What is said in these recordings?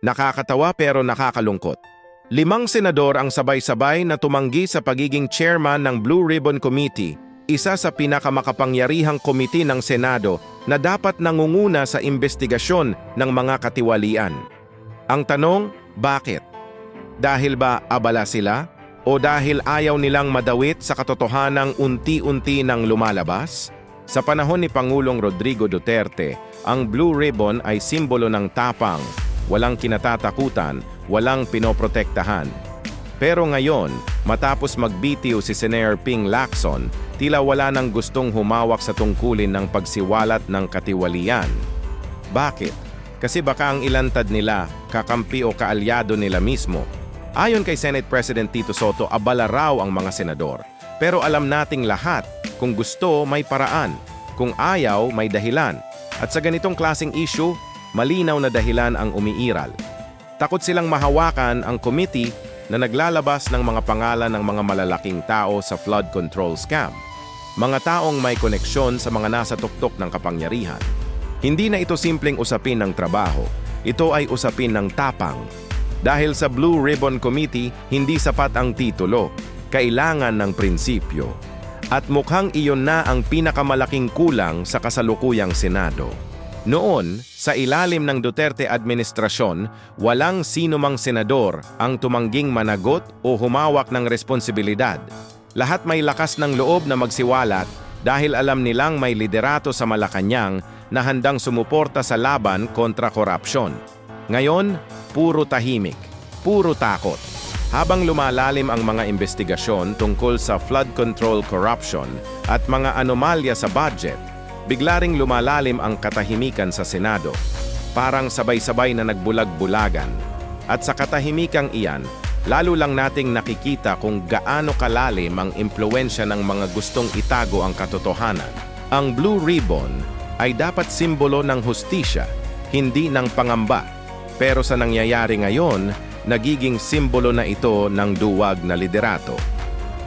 Nakakatawa pero nakakalungkot. Limang senador ang sabay-sabay na tumanggi sa pagiging chairman ng Blue Ribbon Committee, isa sa pinakamakapangyarihang komite ng Senado na dapat nangunguna sa investigasyon ng mga katiwalian. Ang tanong, bakit? Dahil ba abala sila? O dahil ayaw nilang madawit sa katotohanang unti-unti nang lumalabas? Sa panahon ni Pangulong Rodrigo Duterte, ang Blue Ribbon ay simbolo ng tapang, walang kinatatakutan, walang pinoprotektahan. Pero ngayon, matapos magbitiw si Senator Ping Lacson, tila wala nang gustong humawak sa tungkulin ng pagsiwalat ng katiwalian. Bakit? Kasi baka ang ilantad nila, kakampi o kaalyado nila mismo. Ayon kay Senate President Tito Soto, abala raw ang mga senador. Pero alam nating lahat, kung gusto, may paraan. Kung ayaw, may dahilan. At sa ganitong klasing issue, malinaw na dahilan ang umiiral. Takot silang mahawakan ang committee na naglalabas ng mga pangalan ng mga malalaking tao sa flood control scam. Mga taong may koneksyon sa mga nasa tuktok ng kapangyarihan. Hindi na ito simpleng usapin ng trabaho. Ito ay usapin ng tapang. Dahil sa Blue Ribbon Committee, hindi sapat ang titulo. Kailangan ng prinsipyo. At mukhang iyon na ang pinakamalaking kulang sa kasalukuyang Senado. Noon, sa ilalim ng Duterte administrasyon, walang sinumang senador ang tumangging managot o humawak ng responsibilidad. Lahat may lakas ng loob na magsiwalat dahil alam nilang may liderato sa Malacanang na handang sumuporta sa laban kontra korupsyon. Ngayon, puro tahimik, puro takot. Habang lumalalim ang mga investigasyon tungkol sa flood control corruption at mga anomalya sa budget, bigla ring lumalalim ang katahimikan sa Senado. Parang sabay-sabay na nagbulag-bulagan. At sa katahimikang iyan, lalo lang nating nakikita kung gaano kalalim ang impluensya ng mga gustong itago ang katotohanan. Ang Blue Ribbon ay dapat simbolo ng hustisya, hindi ng pangamba. Pero sa nangyayari ngayon, nagiging simbolo na ito ng duwag na liderato.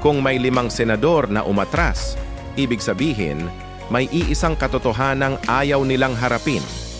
Kung may limang senador na umatras, ibig sabihin, may iisang katotohanang ayaw nilang harapin